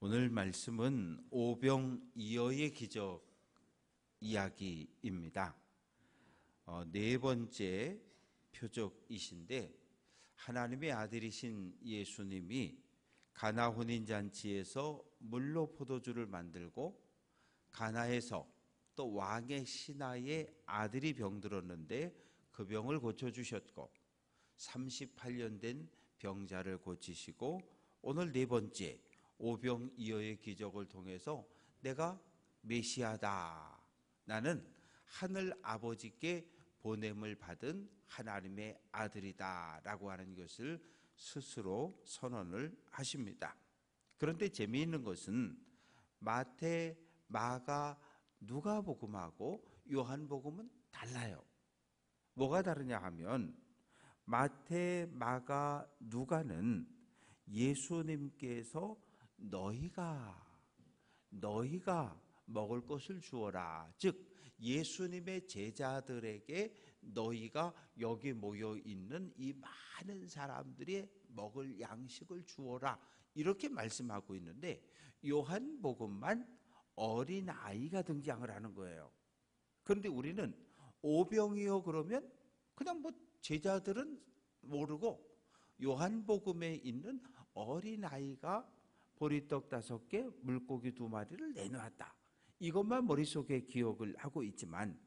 오늘 말씀은 오병이어의 기적 이야기입니다. 어, 네 번째 표적이신데 하나님의 아들이신 예수님이 가나 혼인 잔치에서 물로 포도주를 만들고 가나에서 또 왕의 신하의 아들이 병들었는데 그 병을 고쳐 주셨고 38년 된 병자를 고치시고 오늘 네 번째 오병이어의 기적을 통해서 내가 메시아다. 나는 하늘 아버지께 보냄을 받은 하나님의 아들이다 라고 하는 것을 스스로 선언을 하십니다. 그런데 재미있는 것은 마태, 마가, 누가복음하고 요한복음은 달라요. 뭐가 다르냐 하면 마태, 마가, 누가는 예수님께서 너희가 너희가 먹을 것을 주어라. 즉 예수님의 제자들에게 너희가 여기 모여 있는 이 많은 사람들이 먹을 양식을 주어라. 이렇게 말씀하고 있는데 요한복음만 어린 아이가 등장을 하는 거예요. 그런데 우리는 오병이어 그러면 그냥 뭐 제자들은 모르고 요한복음에 있는 어린 아이가 보리떡 다섯 개, 물고기 두 마리를 내놓았다. 이것만 머릿속에 기억을 하고 있지만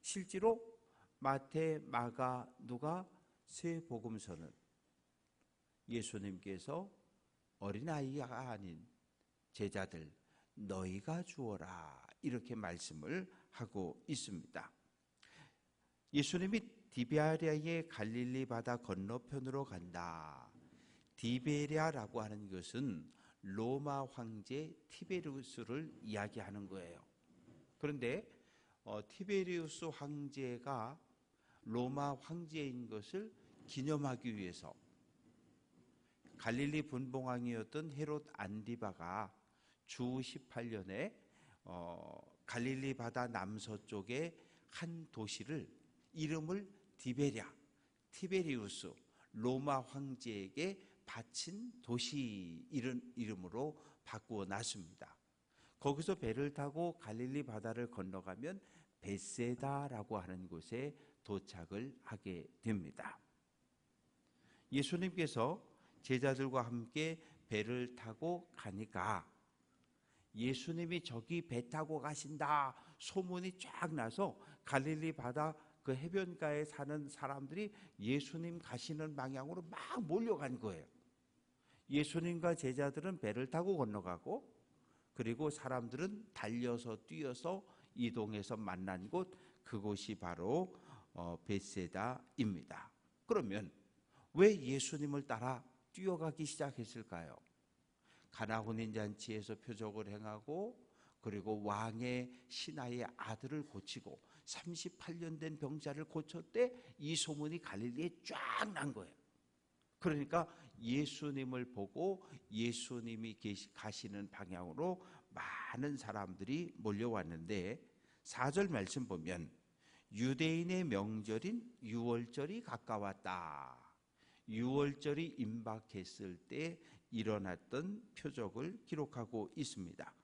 실제로 마태, 마가, 누가 세 복음서는 예수님께서 어린아이가 아닌 제자들 너희가 주어라 이렇게 말씀을 하고 있습니다. 예수님이 디비아리아의 갈릴리 바다 건너편으로 간다. 디베리아라고 하는 것은 로마 황제 티베리우스를 이야기하는 거예요. 그런데 어, 티베리우스 황제가 로마 황제인 것을 기념하기 위해서 갈릴리 분봉왕이었던 헤롯 안디바가 주 18년에 어, 갈릴리 바다 남서쪽의 한 도시를 이름을 디베리아, 티베리우스, 로마 황제에게 바친 도시 이름으로 바꾸어 놨습니다. 거기서 배를 타고 갈릴리 바다를 건너가면 베세다라고 하는 곳에 도착을 하게 됩니다. 예수님께서 제자들과 함께 배를 타고 가니까 예수님이 저기 배 타고 가신다 소문이 쫙 나서 갈릴리 바다 그 해변가에 사는 사람들이 예수님 가시는 방향으로 막 몰려간 거예요. 예수님과 제자들은 배를 타고 건너가고 그리고 사람들은 달려서 뛰어서 이동해서 만난 곳 그곳이 바로 어, 베세다입니다. 그러면 왜 예수님을 따라 뛰어가기 시작했을까요? 가나 혼인 잔치에서 표적을 행하고 그리고 왕의 신하의 아들을 고치고 38년 된 병자를 고쳤대 이 소문이 갈릴리에 쫙 난 거예요. 그러니까 예수님을 보고 예수님이 가시는 방향으로 많은 사람들이 몰려왔는데 4절 말씀 보면 유대인의 명절인 유월절이 가까웠다. 유월절이 임박했을 때 일어났던 표적을 기록하고 있습니다.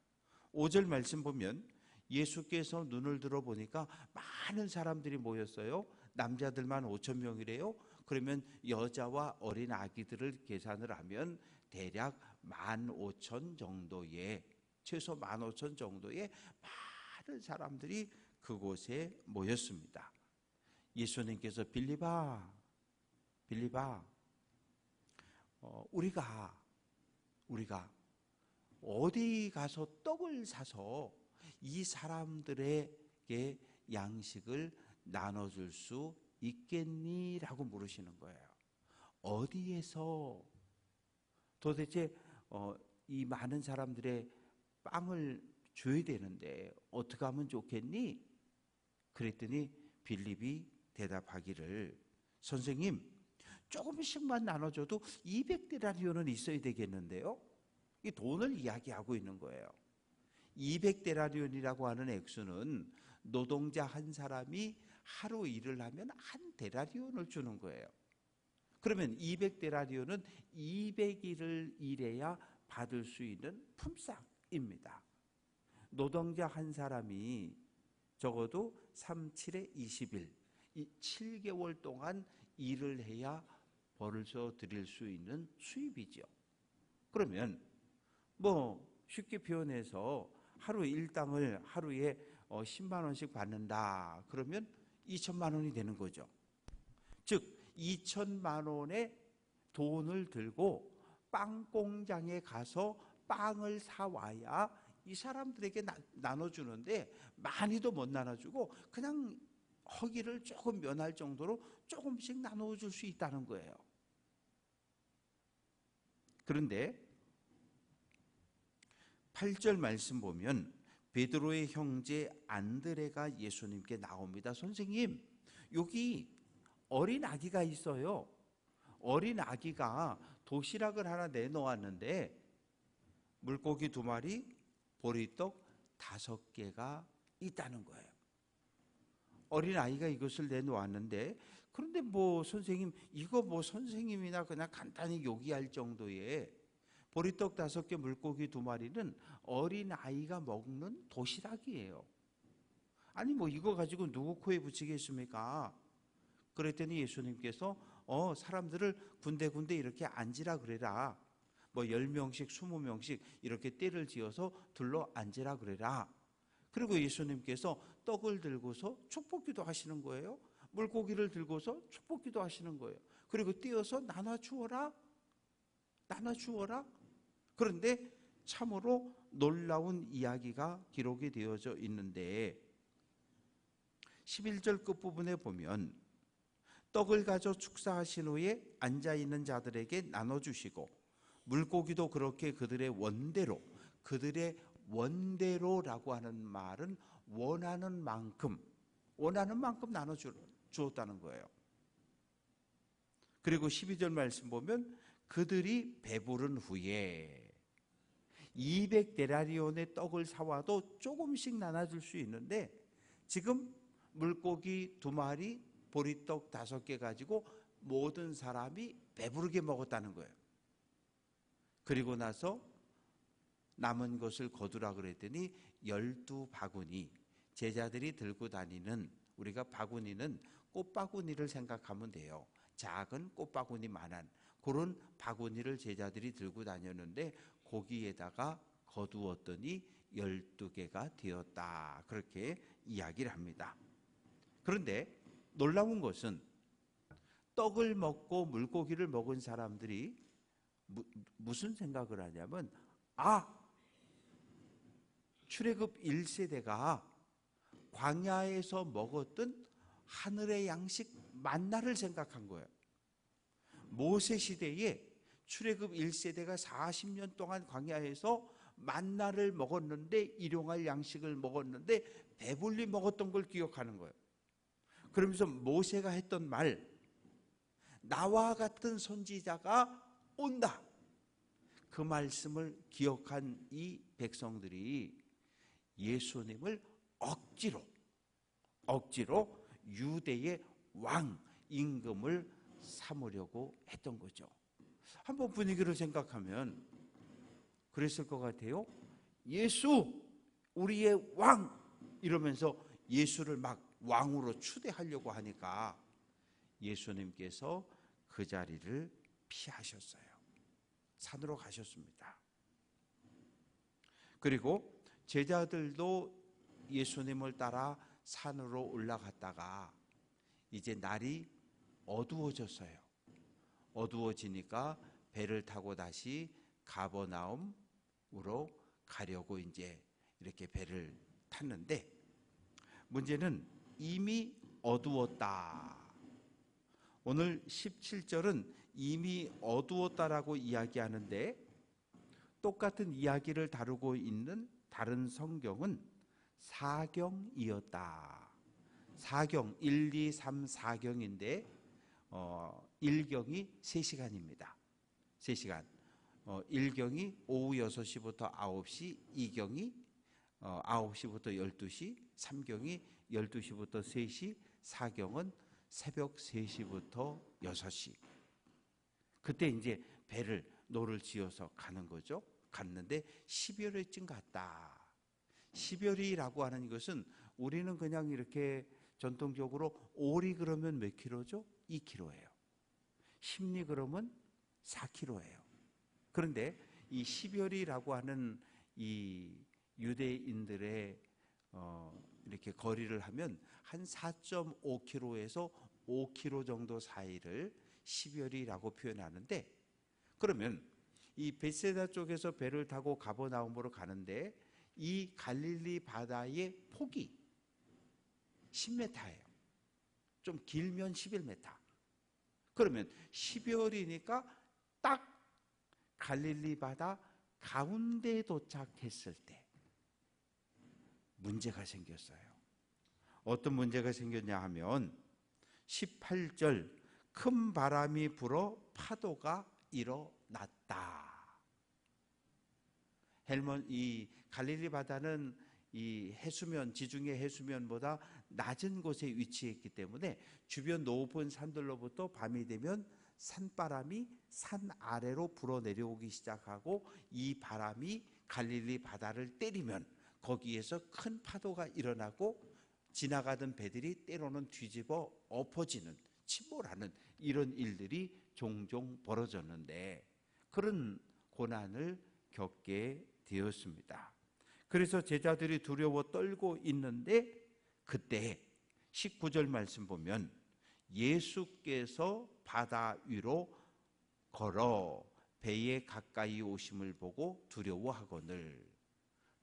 5절 말씀 보면 예수께서 눈을 들어 보니까 많은 사람들이 모였어요. 남자들만 5천 명이래요. 그러면 여자와 어린 아기들을 계산을 하면 대략 15,000 정도의 최소 15,000 정도의 많은 사람들이 그곳에 모였습니다. 예수님께서 빌리바 빌리바 어, 우리가 우리가 어디 가서 떡을 사서 이 사람들에게 양식을 나눠줄 수 있겠니? 라고 물으시는 거예요. 어디에서 도대체 어, 이 많은 사람들의 빵을 줘야 되는데 어떻게 하면 좋겠니? 그랬더니 빌립이 대답하기를 선생님 조금씩만 나눠줘도 200데나리온은 있어야 되겠는데요. 이 돈을 이야기하고 있는 거예요. 200데나리온이라고 하는 액수는 노동자 한 사람이 하루 일을 하면 한 데나리온을 주는 거예요. 그러면 200데나리온은 200일을 일해야 받을 수 있는 품삯입니다. 노동자 한 사람이 적어도 3, 7에 20일, 이 7개월 동안 일을 해야 벌어서 드릴 수 있는 수입이죠. 그러면 뭐 쉽게 표현해서 하루 일당을 하루에 10만 어, 원씩 받는다. 그러면 2천만 원이 되는 거죠. 즉 2천만 원의 돈을 들고 빵 공장에 가서 빵을 사 와야 이 사람들에게 나, 나눠주는데 많이도 못 나눠주고 그냥 허기를 조금 면할 정도로 조금씩 나눠줄 수 있다는 거예요. 그런데 8절 말씀 보면 베드로의 형제 안드레가 예수님께 나옵니다. 선생님, 여기 어린 아기가 있어요. 어린 아기가 도시락을 하나 내놓았는데 물고기 두 마리, 보리떡 다섯 개가 있다는 거예요. 어린 아이가 이것을 내놓았는데 그런데 뭐 선생님 이거 뭐 선생님이나 그냥 간단히 요기할 정도의 보리떡 다섯 개 물고기 두 마리는 어린 아이가 먹는 도시락이에요. 아니 뭐 이거 가지고 누구 코에 붙이겠습니까? 그랬더니 예수님께서 어 사람들을 군데군데 이렇게 앉으라 그래라. 뭐 10명씩 20명씩 이렇게 떼를 지어서 둘러 앉으라 그래라. 그리고 예수님께서 떡을 들고서 축복기도 하시는 거예요. 물고기를 들고서 축복기도 하시는 거예요. 그리고 띄어서 나눠 주어라. 나눠 주어라. 그런데 참으로 놀라운 이야기가 기록이 되어져 있는데 11절 끝부분에 보면 떡을 가져 축사하신 후에 앉아 있는 자들에게 나눠 주시고 물고기도 그렇게 그들의 원대로 그들의 원대로라고 하는 말은 원하는 만큼 원하는 만큼 나눠 주었다는 거예요. 그리고 12절 말씀 보면 그들이 배부른 후에 200데라리온의 떡을 사와도 조금씩 나눠줄 수 있는데 지금 물고기 두 마리 보리떡 다섯 개 가지고 모든 사람이 배부르게 먹었다는 거예요. 그리고 나서 남은 것을 거두라 그랬더니 열두 바구니 제자들이 들고 다니는 우리가 바구니는 꽃바구니를 생각하면 돼요. 작은 꽃바구니만한 그런 바구니를 제자들이 들고 다녔는데 거기에다가 거두었더니 열두 개가 되었다. 그렇게 이야기를 합니다. 그런데 놀라운 것은 떡을 먹고 물고기를 먹은 사람들이 무슨 생각을 하냐면 아 출애굽 1세대가 광야에서 먹었던 하늘의 양식 만나를 생각한 거예요. 모세 시대에 출애굽 1세대가 40년 동안 광야에서 만나를 먹었는데 일용할 양식을 먹었는데 배불리 먹었던 걸 기억하는 거예요. 그러면서 모세가 했던 말 나와 같은 선지자가 온다. 그 말씀을 기억한 이 백성들이 예수님을 억지로 억지로 유대의 왕 임금을 삼으려고 했던 거죠. 한번 분위기를 생각하면 그랬을 것 같아요. 예수 우리의 왕 이러면서 예수를 막 왕으로 추대하려고 하니까 예수님께서 그 자리를 피하셨어요. 산으로 가셨습니다. 그리고 제자들도 예수님을 따라 산으로 올라갔다가 이제 날이 어두워졌어요. 어두워지니까 배를 타고 다시 가버나움으로 가려고 이제 이렇게 배를 탔는데 문제는 이미 어두웠다. 오늘 17절은 이미 어두웠다라고 이야기하는데 똑같은 이야기를 다루고 있는 다른 성경은 사경이었다. 사경 1, 2, 3, 4경인데 어, 1경이 3시간입니다. 3시간. 어, 1경이 오후 6시부터 9시, 2경이 어, 9시부터 12시, 3경이 12시부터 3시, 4경은 새벽 3시부터 6시. 그때 이제 배를 노를 지어서 가는 거죠. 갔는데 12월쯤 갔다. 12월이라고 하는 것은 우리는 그냥 이렇게 전통적으로 오리 그러면 몇 킬로죠? 2킬로예요. 십리 그러면 4킬로예요. 그런데 이 12월이라고 하는 이 유대인들의 어 이렇게 거리를 하면 한 4.5km에서 5km 정도 사이를 12월이라고 표현하는데 그러면 이 베세다 쪽에서 배를 타고 가버나움으로 가는데 이 갈릴리 바다의 폭이 10m예요. 좀 길면 11m. 그러면 12월이니까 딱 갈릴리 바다 가운데 도착했을 때 문제가 생겼어요. 어떤 문제가 생겼냐 하면 18절 큰 바람이 불어 파도가 일어났다. 헬몬 이 갈릴리 바다는 이 해수면 지중해 해수면보다 낮은 곳에 위치했기 때문에 주변 높은 산들로부터 밤이 되면 산바람이 산 아래로 불어 내려오기 시작하고 이 바람이 갈릴리 바다를 때리면 거기에서 큰 파도가 일어나고 지나가던 배들이 때로는 뒤집어 엎어지는 침몰하는 이런 일들이 종종 벌어졌는데 그런 고난을 겪게 되었습니다. 그래서 제자들이 두려워 떨고 있는데 그때 19절 말씀 보면 예수께서 바다 위로 걸어 배에 가까이 오심을 보고 두려워하거늘.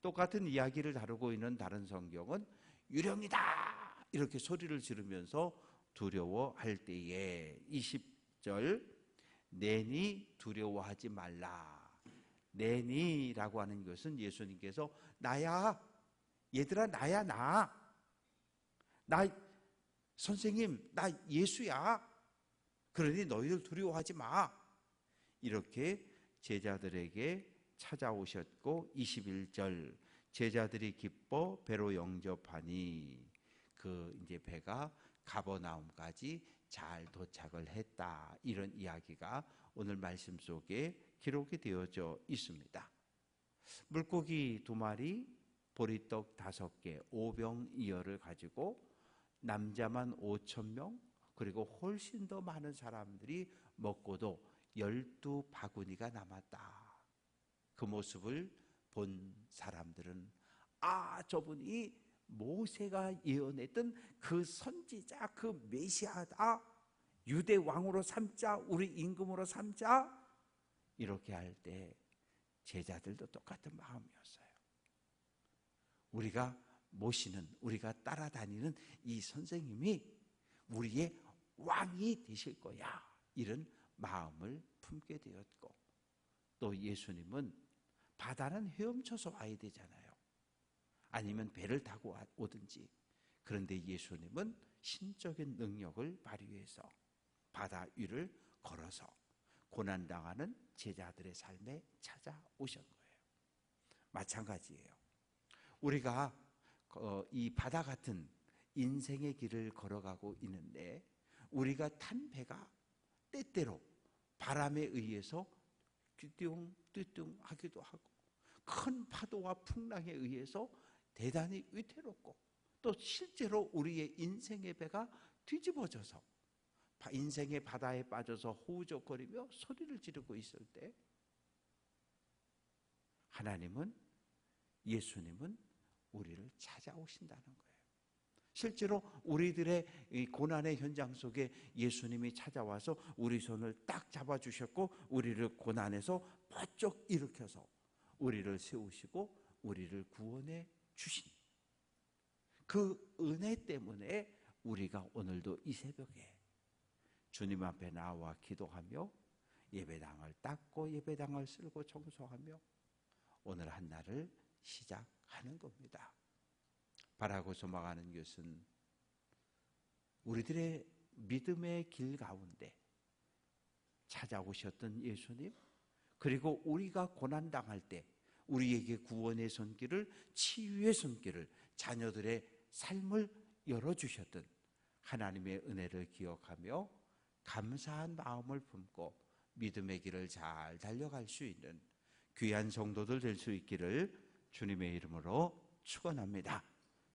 똑같은 이야기를 다루고 있는 다른 성경은 유령이다! 이렇게 소리를 지르면서 두려워할 때에 20절 내니 두려워하지 말라. 내니라고 하는 것은 예수님께서 나야 얘들아 나야 나 나 선생님 나 예수야 그러니 너희들 두려워하지 마 이렇게 제자들에게 찾아오셨고 21절 제자들이 기뻐 배로 영접하니 그 이제 배가 가버나움까지 잘 도착을 했다. 이런 이야기가 오늘 말씀 속에 기록이 되어져 있습니다. 물고기 두 마리, 보리떡 다섯 개, 오병이어를 가지고 남자만 5천 명, 그리고 훨씬 더 많은 사람들이 먹고도 열두 바구니가 남았다. 그 모습을 본 사람들은 아 저분이 모세가 예언했던 그 선지자 그 메시아다 유대 왕으로 삼자 우리 임금으로 삼자 이렇게 할 때 제자들도 똑같은 마음이었어요. 우리가 모시는 우리가 따라다니는 이 선생님이 우리의 왕이 되실 거야 이런 마음을 품게 되었고 또 예수님은 바다는 헤엄쳐서 와야 되잖아요. 아니면 배를 타고 오든지. 그런데 예수님은 신적인 능력을 발휘해서 바다 위를 걸어서 고난당하는 제자들의 삶에 찾아오신 거예요. 마찬가지예요. 우리가 어, 이 바다 같은 인생의 길을 걸어가고 있는데 우리가 탄 배가 때때로 바람에 의해서 뒤뚱뒤뚱 하기도 하고 큰 파도와 풍랑에 의해서 대단히 위태롭고 또 실제로 우리의 인생의 배가 뒤집어져서 인생의 바다에 빠져서 호우적거리며 소리를 지르고 있을 때 하나님은 예수님은 우리를 찾아오신다는 거예요. 실제로 우리들의 고난의 현장 속에 예수님이 찾아와서 우리 손을 딱 잡아주셨고 우리를 고난에서 바짝 일으켜서 우리를 세우시고 우리를 구원해 주신 그 은혜 때문에 우리가 오늘도 이 새벽에 주님 앞에 나와 기도하며 예배당을 닦고 예배당을 쓸고 청소하며 오늘 한 날을 시작 하는 겁니다. 바라고 소망하는 것은 우리들의 믿음의 길 가운데 찾아오셨던 예수님, 그리고 우리가 고난당할 때 우리에게 구원의 손길을, 치유의 손길을, 자녀들의 삶을 열어주셨던 하나님의 은혜를 기억하며 감사한 마음을 품고 믿음의 길을 잘 달려갈 수 있는 귀한 성도들 될 수 있기를 주님의 이름으로 축원합니다.